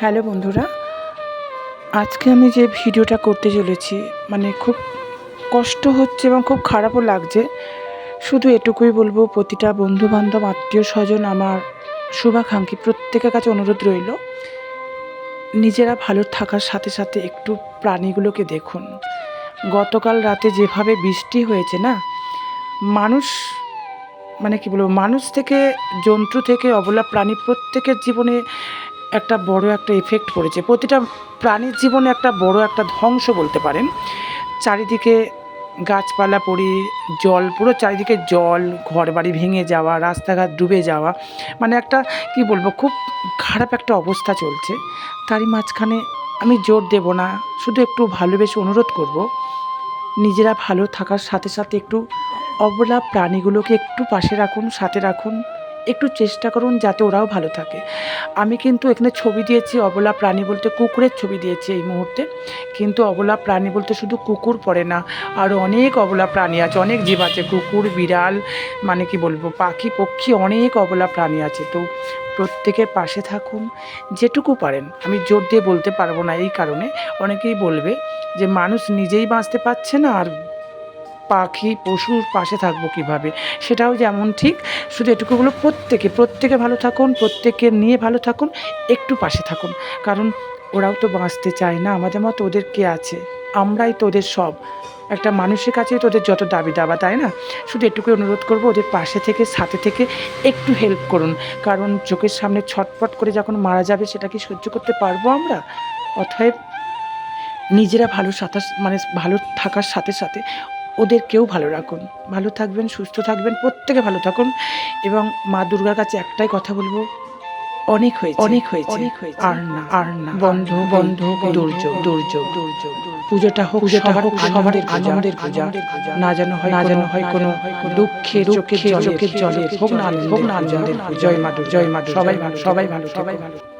Hello বন্ধুরা, আজকে আমি যে ভিডিওটা করতে চলেছি মানে খুব কষ্ট হচ্ছে এবং খুব খারাপও লাগছে। শুধু এটুকুই বলব, প্রতিটা বন্ধু বান্ধব আত্মীয় স্বজন আমার শুভাকাঙ্ক্ষী, প্রত্যেকের কাছে অনুরোধ রইল, নিজেরা ভালো থাকার সাথে সাথে একটু প্রাণীগুলোকে দেখুন। গতকাল রাতে যেভাবে বৃষ্টি হয়েছে না, মানুষ মানে কি বলব, মানুষ থেকে, জন্তু থেকে, অবলা প্রাণী প্রত্যেকের জীবনে একটা বড় একটা এফেক্ট পড়েছে। প্রতিটা প্রাণীর জীবনে একটা বড় একটা ধ্বংস বলতে পারেন। চারিদিকে গাছপালা পড়ে, জল, পুরো চারিদিকে জল, ঘরবাড়ি ভেঙে যাওয়া, রাস্তাঘাট ডুবে যাওয়া মানে একটা কি বলব, খুব খারাপ একটা অবস্থা চলছে। তারই মাঝখানে আমি জোর দেব না, শুধু একটু ভালোবেসে অনুরোধ করব, নিজেরা ভালো থাকার সাথে সাথে একটু অবলা প্রাণীগুলোকে একটু পাশে রাখুন, সাথে রাখুন। একটু চেষ্টা করুন যাতে ওরাও ভালো থাকে। আমি কিন্তু এখানে ছবি দিয়েছি, অবলা প্রাণী বলতে কুকুরের ছবি দিয়েছি এই মুহূর্তে। কিন্তু অবলা প্রাণী বলতে শুধু কুকুর পড়ে না আরও অনেক অবলা প্রাণী আছে, অনেক জীব আছে, কুকুর, বিড়াল মানে কি বলব, পাখি, পক্ষী, অনেক অবলা প্রাণী আছে। তো প্রত্যেকের পাশে থাকুন, যেটুকু পারেন। আমি জোর দিয়ে বলতে পারব না এই কারণে। অনেকেই বলবে যে, মানুষ নিজেই বাঁচতে পারছে না আর পাখি, পশুর পাশে থাকব কীভাবে? সেটাও যেমন ঠিক, শুধু এটুকুগুলো প্রত্যেকে প্রত্যেকে ভালো থাকুন, প্রত্যেকে নিয়ে ভালো থাকুন, একটু পাশে থাকুন। কারণ ওরাও তো বাঁচতে চায় না, আমাদের মতো ওদের কে আছে? আমরাই তো ওদের সব। একটা মানুষের কাছেই তো ওদের যত দাবি দাবা তাই না? শুধু এটুকু অনুরোধ করব, ওদের পাশে থেকে, সাথে থেকে একটু হেল্প করুন। কারণ চোখের সামনে ছটপট করে যখন মারা যাবে, সেটা কি সহ্য করতে পারব আমরা? অতএব নিজেরা ভালো সাঁতার মানে ভালো থাকার সাথে সাথে ওদেরকেও ভালো রাখুন। ভালো থাকবেন সুস্থ থাকবেন প্রত্যেকে ভালো থাকুন এবং মা দুর্গার কাছে একটাই কথা বলব অনেক হয়েছে অনেক হয়েছে। অনেক হয়েছে। আর না আর না। বন্ধ বন্ধ দুর্যোগ দুর্যোগ। দুর্যোগ। পুজোটা হোক সবার হোক সবার আনন্দের পূজা। না যেন হয় না যেন হয় কোনো দুঃখের চোখের চোখের জলের হোক না হোক না আনন্দের জয় মা দুর্গা, জয় মা দুর্গা, সবাই ভালো সবাই ভালো সবাই ভালো